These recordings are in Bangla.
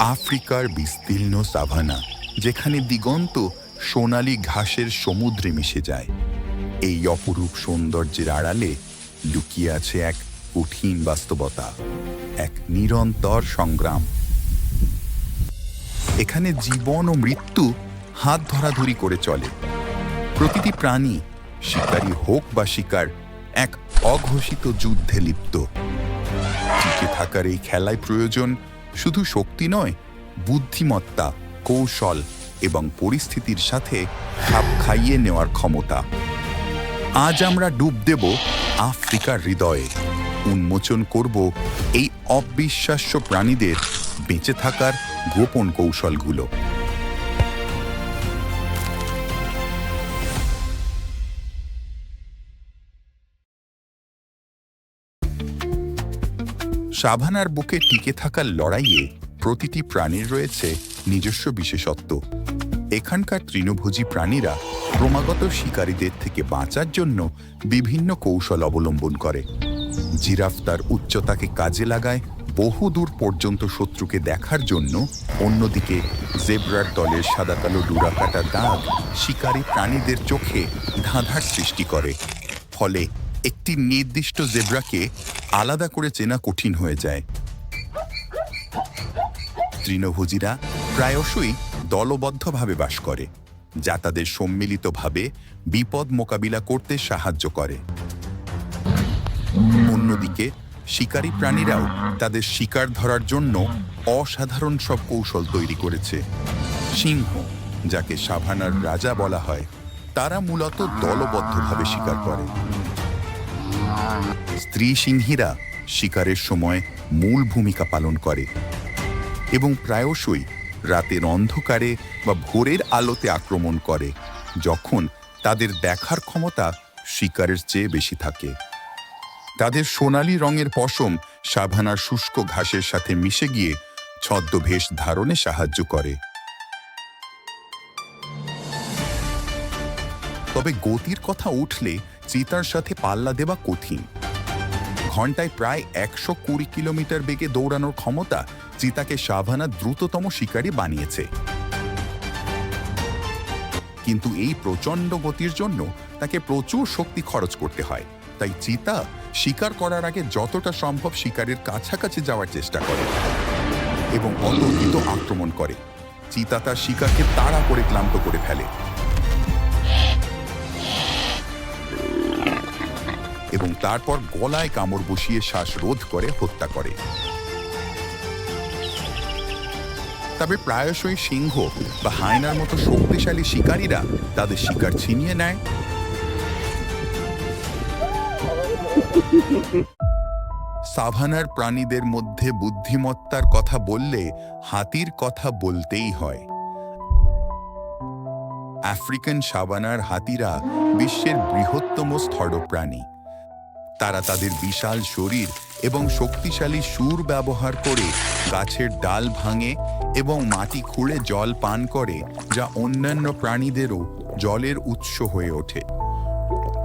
আফ্রিকার বিস্তীর্ণ সাভানা, যেখানে দিগন্ত সোনালী ঘাসের সমুদ্রে মিশে যায়। এই অপরূপ সৌন্দর্যের আড়ালে লুকিয়ে আছে এক কঠিন বাস্তবতা, এক নিরন্তর সংগ্রাম। এখানে জীবন ও মৃত্যু হাত ধরাধরি করে চলে। প্রতিটি প্রাণী, শিকারী হোক বা শিকার, এক অঘোষিত যুদ্ধে লিপ্ত। টিকে থাকার এই খেলায় প্রয়োজন শুধু শক্তি নয়, বুদ্ধিমত্তা, কৌশল এবং পরিস্থিতির সাথে খাপ খাইয়ে নেওয়ার ক্ষমতা। আজ আমরা ডুব দেব আফ্রিকার হৃদয়ে। উন্মোচন করব এই অবিশ্বাস্য প্রাণীদের বেঁচে থাকার গোপন কৌশলগুলো। সাভানার বুকে টিকে থাকার লড়াইয়ে প্রতিটি প্রাণীর রয়েছে নিজস্ব বিশেষত্ব। এখানকার তৃণভোজী প্রাণীরা ক্রমাগত শিকারীদের থেকে বাঁচার জন্য বিভিন্ন কৌশল অবলম্বন করে। জিরাফ তার উচ্চতাকে কাজে লাগায় বহু দূর পর্যন্ত শত্রুকে দেখার জন্য অন্যদিকে জেব্রার দলের সাদা কালো ডুরাকাটা দাগ শিকারী প্রাণীদের চোখে ধাঁধার সৃষ্টি করে। ফলে একটি নির্দিষ্ট জেব্রাকে আলাদা করে চেনা কঠিন হয়ে যায়। তৃণভোজীরা প্রায়শই দলবদ্ধভাবে বাস করে, যা তাদের সম্মিলিতভাবে বিপদ মোকাবিলা করতে সাহায্য করে। অন্যদিকে, শিকারী প্রাণীরাও তাদের শিকার ধরার জন্য অসাধারণ সব কৌশল তৈরি করেছে। সিংহ, যাকে সাভানার রাজা বলা হয়, তারা মূলত দলবদ্ধভাবে শিকার করে। স্ত্রী সিংহীরা শিকারের সময় মূল ভূমিকা পালন করে এবং প্রায়শই রাতের অন্ধকারে বা ভোরের আলোতে আক্রমণ করে, যখন তাদের দেখার ক্ষমতা শিকারের চেয়ে বেশি থাকে। তাদের সোনালী রঙের পশম সাভানার শুষ্ক ঘাসের সাথে মিশে গিয়ে ছদ্মবেশ ধারণে সাহায্য করে। তবে গতির কথা উঠলে চিতার সাথে পাল্লা দেওয়া কঠিন। ঘন্টায় প্রায় একশো কুড়ি কিলোমিটার বেগে দৌড়ানোর ক্ষমতা চিতাকে সাভানা দ্রুততম শিকারী বানিয়েছে। কিন্তু এই প্রচণ্ড গতির জন্য তাকে প্রচুর শক্তি খরচ করতে হয়। তাই চিতা শিকার করার আগে যতটা সম্ভব শিকারের কাছাকাছি যাওয়ার চেষ্টা করে এবং অতর্কিত আক্রমণ করে। চিতা তার শিকারকে তাড়া করে ক্লান্ত করে ফেলে। এবং তারপর গলায় কামড় বসিয়ে শ্বাসরোধ করে হত্যা করে। তবে প্রায়শই সিংহ বা হায়নার মতো শক্তিশালী শিকারীরা তাদের শিকার ছিনিয়ে নেয়। সাভানার প্রাণীদের মধ্যে বুদ্ধিমত্তার কথা বললে হাতির কথা বলতেই হয়। আফ্রিকান সাভানার হাতিরা বিশ্বের বৃহত্তম স্থলপ্রাণী তারা তাদের বিশাল শরীর এবং শক্তিশালী সুর ব্যবহার করে গাছের ডাল ভাঙে এবং মাটি খুঁড়ে জল পান করে, যা অন্যান্য প্রাণীদেরও জলের উৎস হয়ে ওঠে।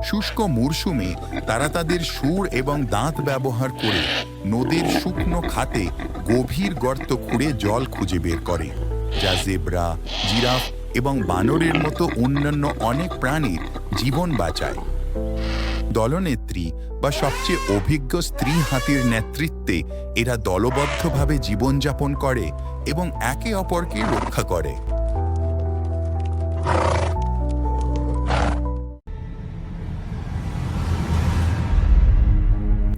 শুষ্ক মরশুমে তারা তাদের সুর এবং দাঁত ব্যবহার করে নদীর শুকনো খাতে গভীর গর্ত খুঁড়ে জল খুঁজে বের করে, যা জেব্রা, জিরাফ এবং বানরের মতো অন্যান্য অনেক প্রাণীর জীবন বাঁচায়। দলনেত্রী বা সবচেয়ে অভিজ্ঞ স্ত্রী হাতির নেতৃত্বে এরা দলবদ্ধভাবে জীবনযাপন করে এবং একে অপরকে রক্ষা করে।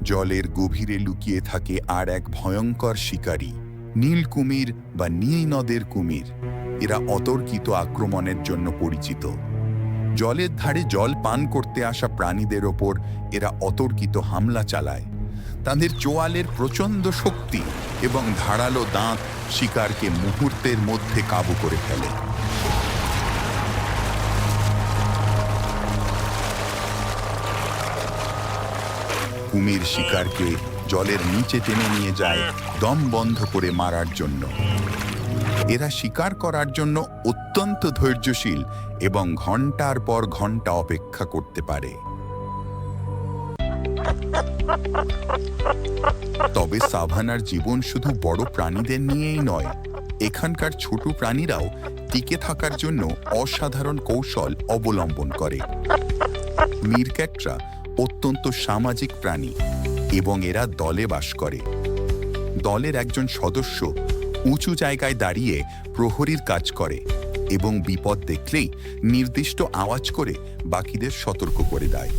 জলের গভীরে লুকিয়ে থাকে আর এক ভয়ঙ্কর শিকারী, নীল কুমির বা নীল নদের কুমির। এরা অতর্কিত আক্রমণের জন্য পরিচিত। জলের ধারে জল পান করতে আসা প্রাণীদের ওপর এরা অতর্কিত হামলা চালায়। তাদের চোয়ালের প্রচণ্ড শক্তি এবং ধারালো দাঁত শিকারকে মুহূর্তের মধ্যে কাবু করে ফেলে। কুমির শিকারকে জলের নিচে টেনে নিয়ে যায়, দম বন্ধ করে মারার জন্য। এরা শিকার করার জন্য অত্যন্ত ধৈর্যশীল এবং ঘণ্টার পর ঘণ্টা অপেক্ষা করতে পারে। তবে সাভানার জীবন শুধু বড় প্রাণীদের নিয়েই নয়, এখানকার ছোট প্রাণীরাও টিকে থাকার জন্য অসাধারণ কৌশল অবলম্বন করে। মিরক্যাটরা অত্যন্ত সামাজিক প্রাণী এবং এরা দলে বাস করে। দলের একজন সদস্য উঁচু জায়গায় দাঁড়িয়ে প্রহরীর কাজ করে এবং বিপদ দেখলেই নির্দিষ্ট আওয়াজ করে বাকিদের সতর্ক করে দেয়।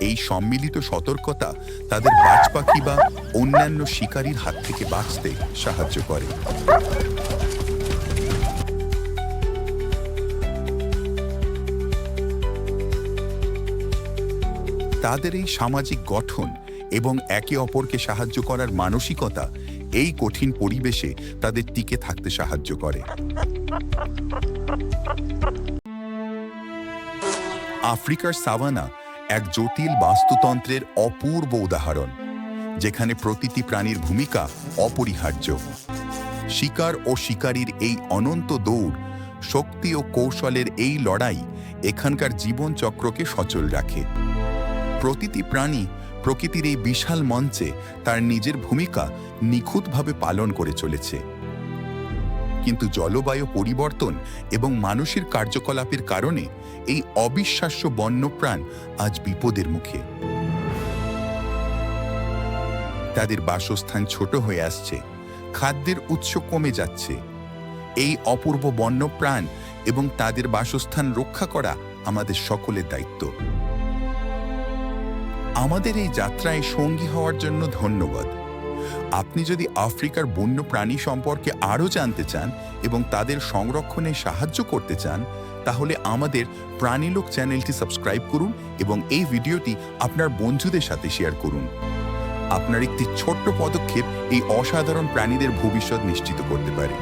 এই সম্মিলিত সতর্কতা তাদের বাজ পাখি বা অন্যান্য শিকারীর হাত থেকে বাঁচতে সাহায্য করে। তাদের এই সামাজিক গঠন এবং একে অপরকে সাহায্য করার মানসিকতা এই কঠিন পরিবেশে তাদের টিকে থাকতে সাহায্য করে। আফ্রিকার সাভানা এক জটিল বাস্তুতন্ত্রের অপূর্ব উদাহরণ, যেখানে প্রতিটি প্রাণীর ভূমিকা অপরিহার্য। শিকার ও শিকারীর এই অনন্ত দৌড় শক্তি ও কৌশলের এই লড়াই এখানকার জীবনচক্রকে সচল রাখে। প্রতিটি প্রাণী প্রকৃতির এই বিশাল মঞ্চে তার নিজের ভূমিকা নিখুঁতভাবে পালন করে চলেছে। কিন্তু জলবায়ু পরিবর্তন এবং মানুষের কার্যকলাপের কারণে এই অবিশ্বাস্য বন্যপ্রাণ আজ বিপদের মুখে। তাদের বাসস্থান ছোট হয়ে আসছে, খাদ্যের উৎস কমে যাচ্ছে। এই অপূর্ব বন্যপ্রাণ এবং তাদের বাসস্থান রক্ষা করা আমাদের সকলের দায়িত্ব। আমাদের এই যাত্রায় সঙ্গী হওয়ার জন্য ধন্যবাদ। আপনি যদি আফ্রিকার বন্য প্রাণী সম্পর্কে আরও জানতে চান এবং তাদের সংরক্ষণে সাহায্য করতে চান, তাহলে আমাদের প্রাণীলোক চ্যানেলটি সাবস্ক্রাইব করুন এবং এই ভিডিওটি আপনার বন্ধুদের সাথে শেয়ার করুন। আপনার একটি ছোট্ট পদক্ষেপ এই অসাধারণ প্রাণীদের ভবিষ্যৎ নিশ্চিত করতে পারে।